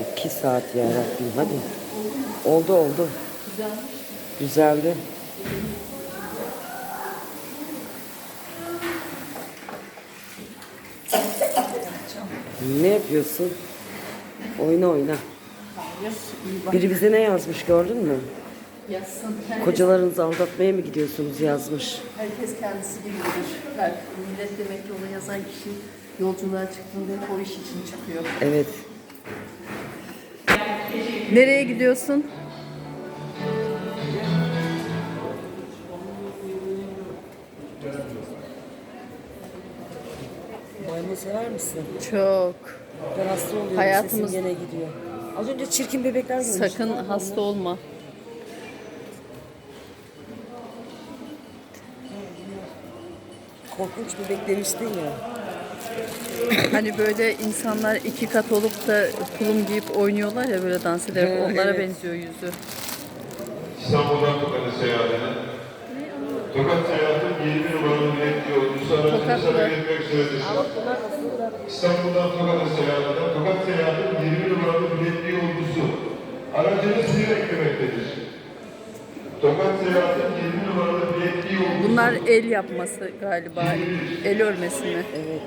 İki saat ya Rabbim hadi. Oldu oldu. Güzeldi. Ne yapıyorsun? Oyna oyna. Biri bize ne yazmış gördün mü? Yazsın. Herkes, Kocalarınızı aldatmaya mı gidiyorsunuz yazmış. herkes kendisi gibidir. Her millet demek ki ona yazan kişi yolculuğa çıktığında hep o iş için çıkıyor. Evet. Nereye gidiyorsun? Maymun sever misin? Çok. Ben hasta oluyorum. Hayatımız- Sesim gene gidiyor. Az önce çirkin bebekler görmüştüm. Sakın hasta olma. Korkunç bebek demiştin ya. Hani böyle insanlar iki kat olup da tulum giyip oynuyorlar ya böyle dans ederek Ha, onlara evet. benziyor yüzü. İstanbul'dan Tokat'a seyahatine. Tokat seyahatin 20 numaralı biletli yolcusu aracını Tokat sana mı? iletmek üzeredir. İstanbul'dan Tokat'a seyahatine. Tokat seyahatin 20 numaralı biletli yolcusu aracını sizi beklemektedir. Tokat seyahatin 20 numaralı Bunlar el yapması galiba. El örmesi mi? Evet.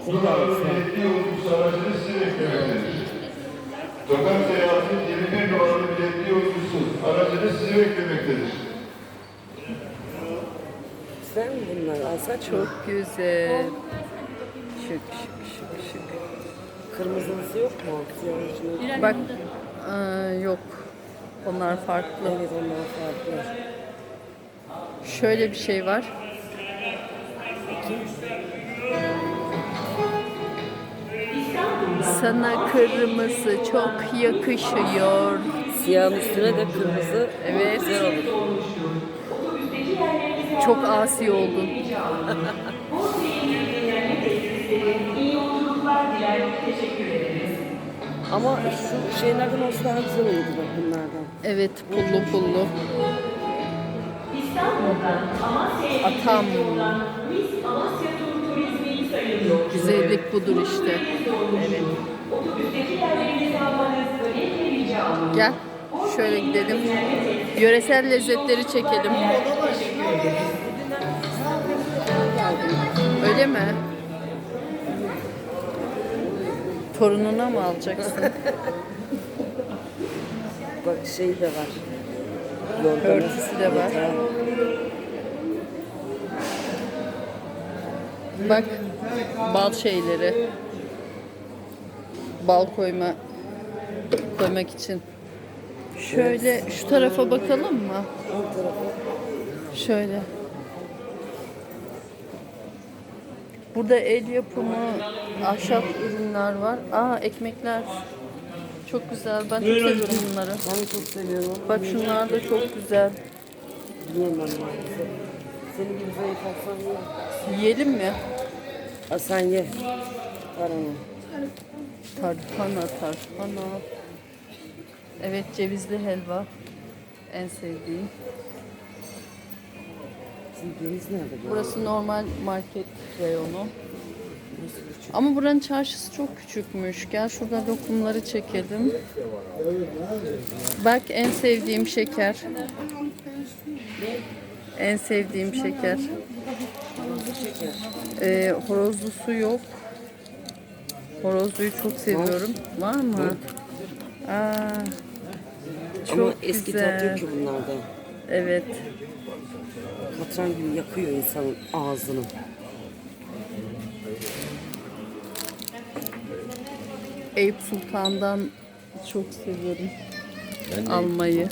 Tokat seyahatin 21 numaralı biletli yolcusu aracını sizi beklemektedir. Sen mi bunlar? Alsak çok. Güzel. Şık şık şık şık. Kırmızılısı yok mu? Bak aa, yok. Onlar farklı. Evet onlar farklı. Şöyle bir şey var. Sana kırmızı çok yakışıyor. Siyahın üstüne de kırmızı. Evet. Güzel olur. Çok asi oldun. Ama şu şeylerden olsa daha güzel olurdu bak bunlardan. Evet pullu pullu. Atam. Güzellik budur işte. Gel. Şöyle gidelim. Yöresel lezzetleri çekelim. Öyle mi? Torununa mı alacaksın? Bak şey de var. Örtüsü de var. Bak bal şeyleri. Bal koyma koymak için. Şöyle şu tarafa bakalım mı? Şöyle. Burada el yapımı ahşap ürünler var. Aa ekmekler. Çok güzel. Ben çok seviyorum bunları. Ben çok seviyorum. Bak şunlar da çok güzel. Yiyemem maalesef. Senin gibi zayıf olsam ye. Yiyelim mi? Aa, sen ye. Var ama. Tarhana, tarhana. Evet, cevizli helva. En sevdiğim. Sizin nerede? Burası normal market reyonu. Ama buranın çarşısı çok küçükmüş. Gel şurada lokumları çekelim. Bak en sevdiğim şeker. En sevdiğim şeker. Ee, horozlusu yok. Horozluyu çok seviyorum. Var mı? Aa, çok Ama eski tat güzel. yok ki bunlarda. Evet. Katran gibi yakıyor insanın ağzını. Eyüp Sultan'dan çok seviyorum almayı.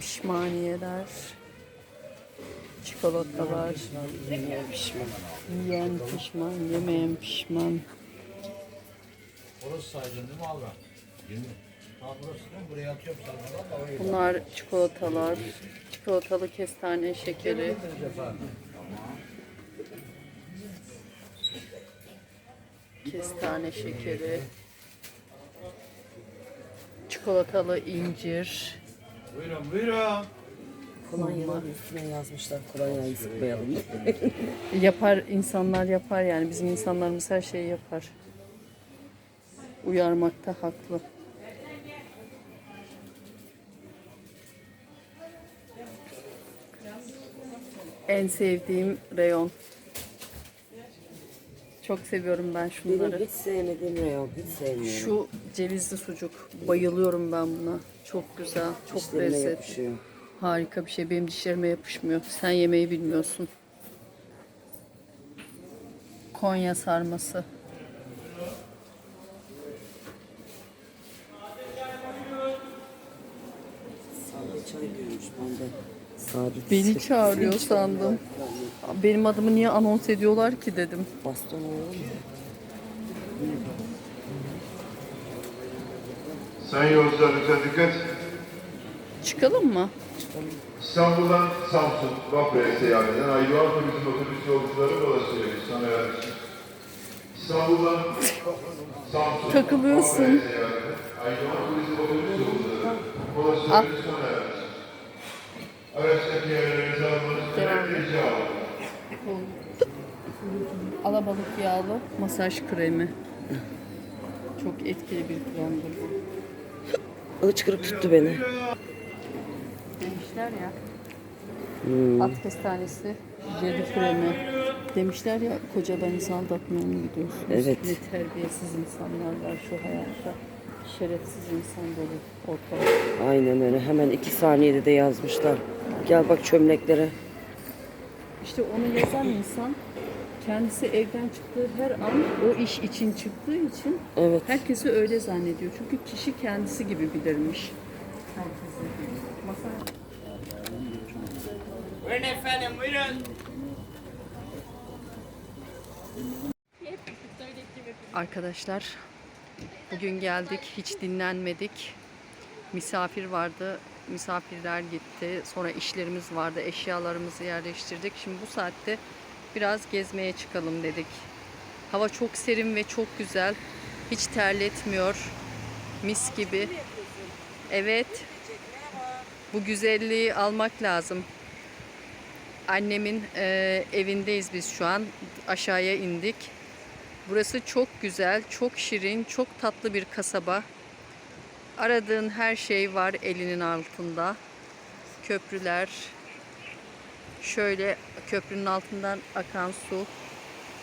Pişmaniyeler, çikolatalar, yiyen pişman, yemeyen pişman. Orası saydın değil mi abi? 20. Bunlar çikolatalar, çikolatalı kestane şekeri. Kestane şekeri. Çikolatalı incir. Buyurun buyurun. Kolonyanın üstüne yazmışlar kolonyayı sıkmayalım. Yapar insanlar yapar yani bizim insanlarımız her şeyi yapar. Uyarmakta haklı. En sevdiğim reyon. Çok seviyorum ben şunları. Benim hiç sevmediğim reyon, hiç sevmiyorum. Şu cevizli sucuk. Bayılıyorum ben buna. Çok güzel, çok Dişlerime lezzetli. yapışıyor. Harika bir şey. Benim dişlerime yapışmıyor. Sen yemeği bilmiyorsun. Konya sarması. Saadet çay görmüş ben de. Saadet. Beni çağırıyor sandım. Benim adımı niye anons ediyorlar ki dedim. Baston. Sayın yolcular lütfen dikkat. Çıkalım mı? İstanbul'dan Samsun, Vapur'a seyahat eden Aydoğan Turizm Otobüs yolcuları dolaşıyor. Sana yardım. İstanbul'dan Samsun, Takılıyorsun. Vapur'a seyahat eden Aydoğan Turizm Otobüs yolcuları dolaşıyor. Sana yardım. Araçtaki yerlerinizi almanız Devam et. rica olun. Alabalık yağlı masaj kremi. Çok etkili bir kremdir bu. Hıçkırık tuttu beni. Demişler ya. Hmm. At kestanesi, jeli kremi. Demişler ya koca beni aldatmaya mı gidiyorsunuz? Evet. Ne terbiyesiz insanlar var şu hayatta. Şerefsiz insan dolu ortalık. Aynen öyle. Hemen iki saniyede de yazmışlar. Gel bak çömleklere. İşte onu yazan insan kendisi evden çıktığı her an o iş için çıktığı için Evet. herkesi öyle zannediyor. Çünkü kişi kendisi gibi bilirmiş. Herkesi. Masa Buyurun efendim buyurun. Arkadaşlar bugün geldik hiç dinlenmedik. Misafir vardı. Misafirler gitti. Sonra işlerimiz vardı. Eşyalarımızı yerleştirdik. Şimdi bu saatte biraz gezmeye çıkalım dedik. Hava çok serin ve çok güzel. Hiç terletmiyor. Mis gibi. Evet. Bu güzelliği almak lazım. Annemin eee, evindeyiz biz şu an. Aşağıya indik. Burası çok güzel, çok şirin, çok tatlı bir kasaba. Aradığın her şey var elinin altında. Köprüler. Şöyle köprünün altından akan su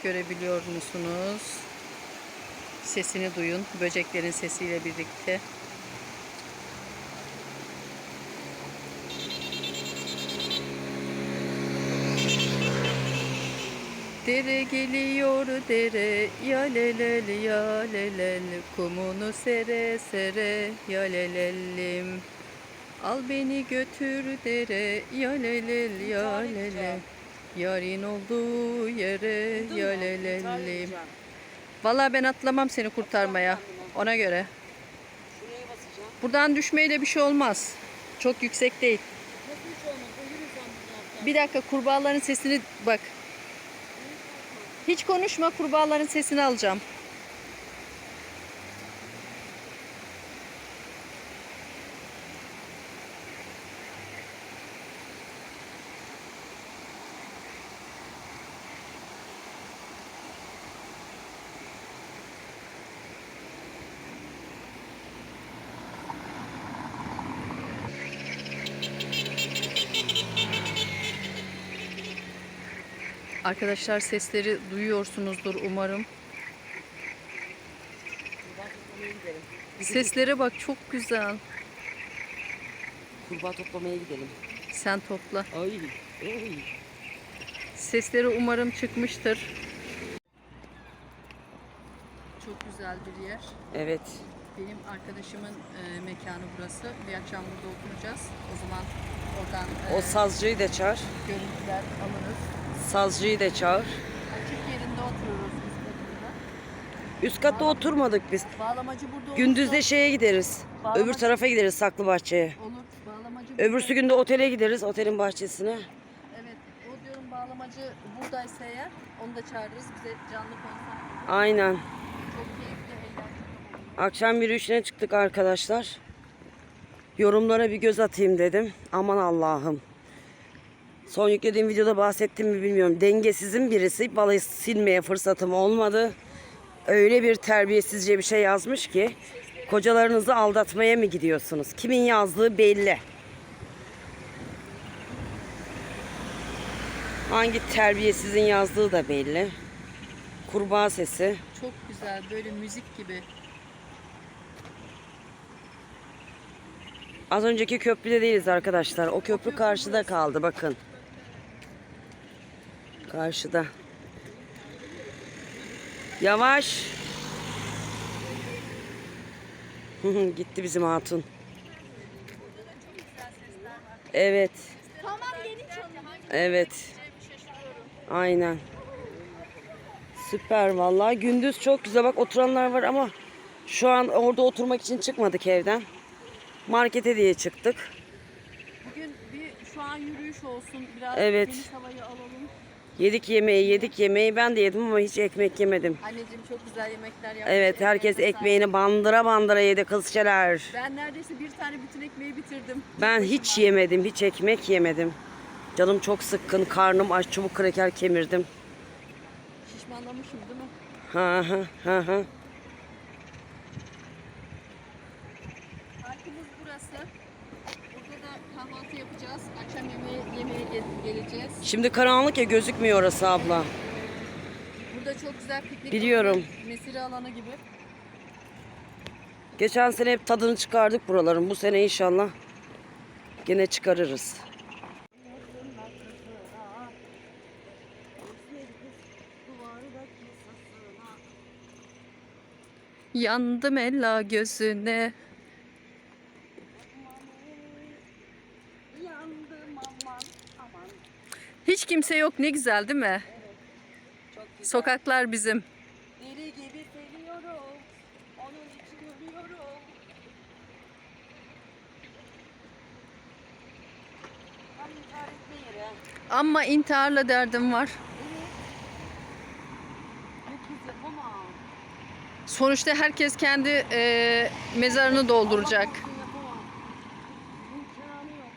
görebiliyor musunuz? Sesini duyun. Böceklerin sesiyle birlikte. Dere geliyor dere ya lelel ya lelel kumunu sere sere ya lelellim Al beni götür dere ya lelel ya lelel Yarın olduğu yere ya lelellim Vallahi ben atlamam seni kurtarmaya ona göre. Buradan düşmeyle bir şey olmaz. Çok yüksek değil. Bir dakika kurbağaların sesini bak hiç konuşma kurbağaların sesini alacağım. Arkadaşlar sesleri duyuyorsunuzdur umarım. Seslere bak çok güzel. Kurbağa toplamaya gidelim. Sen topla. Ay. Ay. Sesleri umarım çıkmıştır. Çok güzel bir yer. Evet. Benim arkadaşımın e, mekanı burası. Bir akşam burada oturacağız. O zaman oradan e, O sazcıyı da çağır. görüntüler alırız. Sazcıyı da çağır. Açık yerinde oturuyoruz biz burada. Üst katta oturmadık biz. Bağlamacı burada olursa- şeye gideriz. Bağlama- Öbür tarafa gideriz Saklı Bahçe'ye. Olur. Bağlamacı Öbürsü günde otele gideriz, otelin bahçesine. Evet, o diyorum bağlamacı buradaysa eğer onu da çağırırız bize canlı konser. Aynen. Çok keyifli, eğlenceli. Akşam yürüyüşüne çıktık arkadaşlar. Yorumlara bir göz atayım dedim. Aman Allah'ım. Son yüklediğim videoda bahsettim mi bilmiyorum. Dengesizin birisi. Vallahi silmeye fırsatım olmadı. Öyle bir terbiyesizce bir şey yazmış ki. Kocalarınızı aldatmaya mı gidiyorsunuz? Kimin yazdığı belli. Hangi terbiyesizin yazdığı da belli. Kurbağa sesi. Çok güzel böyle müzik gibi. Az önceki köprüde değiliz arkadaşlar. O köprü karşıda kaldı bakın. Karşıda. Yavaş. Gitti bizim hatun. Evet. Evet. Aynen. Süper vallahi. Gündüz çok güzel bak oturanlar var ama şu an orada oturmak için çıkmadık evden. Markete diye çıktık. Bugün bir şu an yürüyüş olsun. Biraz Evet. temiz havayı alalım. Yedik yemeği, yedik yemeği. Ben de yedim ama hiç ekmek yemedim. Anneciğim çok güzel yemekler yapmış. Evet, herkes ekmeğini bandıra bandıra yedi kızçeler. Ben neredeyse bir tane bütün ekmeği bitirdim. Ben hiç yemedim, hiç ekmek yemedim. Canım çok sıkkın, karnım aç, çubuk kreker kemirdim. Şişmanlamışım değil mi? Ha ha ha ha. Parkımız burası. Burada da kahvaltı yapacağız. Akşam yemeği yemeğe gel- geleceğiz. Şimdi karanlık ya gözükmüyor orası abla. Burada çok güzel piknik Biliyorum. alanı, mesire alanı gibi. Geçen sene hep tadını çıkardık buraların. Bu sene inşallah gene çıkarırız. Yandım ella gözüne. Hiç kimse yok ne güzel değil mi? Sokaklar bizim. Deli gibi seviyorum. Onun için ölüyorum. Tam intihar etme yeri. Ama intiharla derdim var. Bu kız yapamam. Sonuçta herkes kendi eee, mezarını dolduracak. Allah korusun yapamam. İmkanı yok.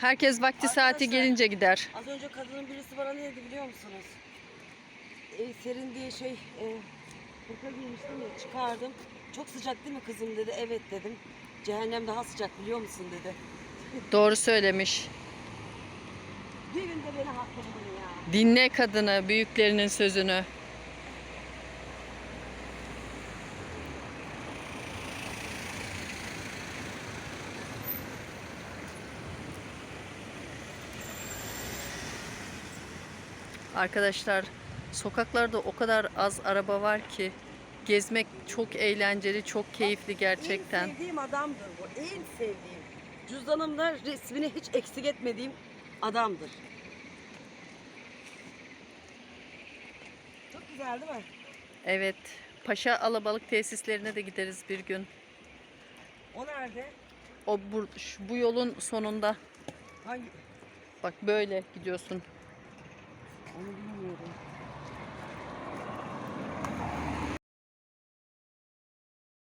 Herkes vakti saati Arkadaşlar- gelince gider. Az önce kadının birisi bana ne dedi biliyor musunuz? E, serin diye şey e, hırka giymiştim ya çıkardım. Çok sıcak değil mi kızım dedi. Evet dedim. Cehennem daha sıcak biliyor musun dedi. Doğru söylemiş. Bir günde beni haklı ya. Dinle kadını, büyüklerinin sözünü. Arkadaşlar sokaklarda o kadar az araba var ki gezmek çok eğlenceli, çok keyifli gerçekten. En sevdiğim adamdır bu. En sevdiğim. Cüzdanımda resmini hiç eksik etmediğim adamdır. Çok güzel değil mi? Evet, Paşa Alabalık tesislerine de gideriz bir gün. O nerede? O bu, şu- bu yolun sonunda. Hangi? Bak böyle gidiyorsun. Onu bilmiyorum.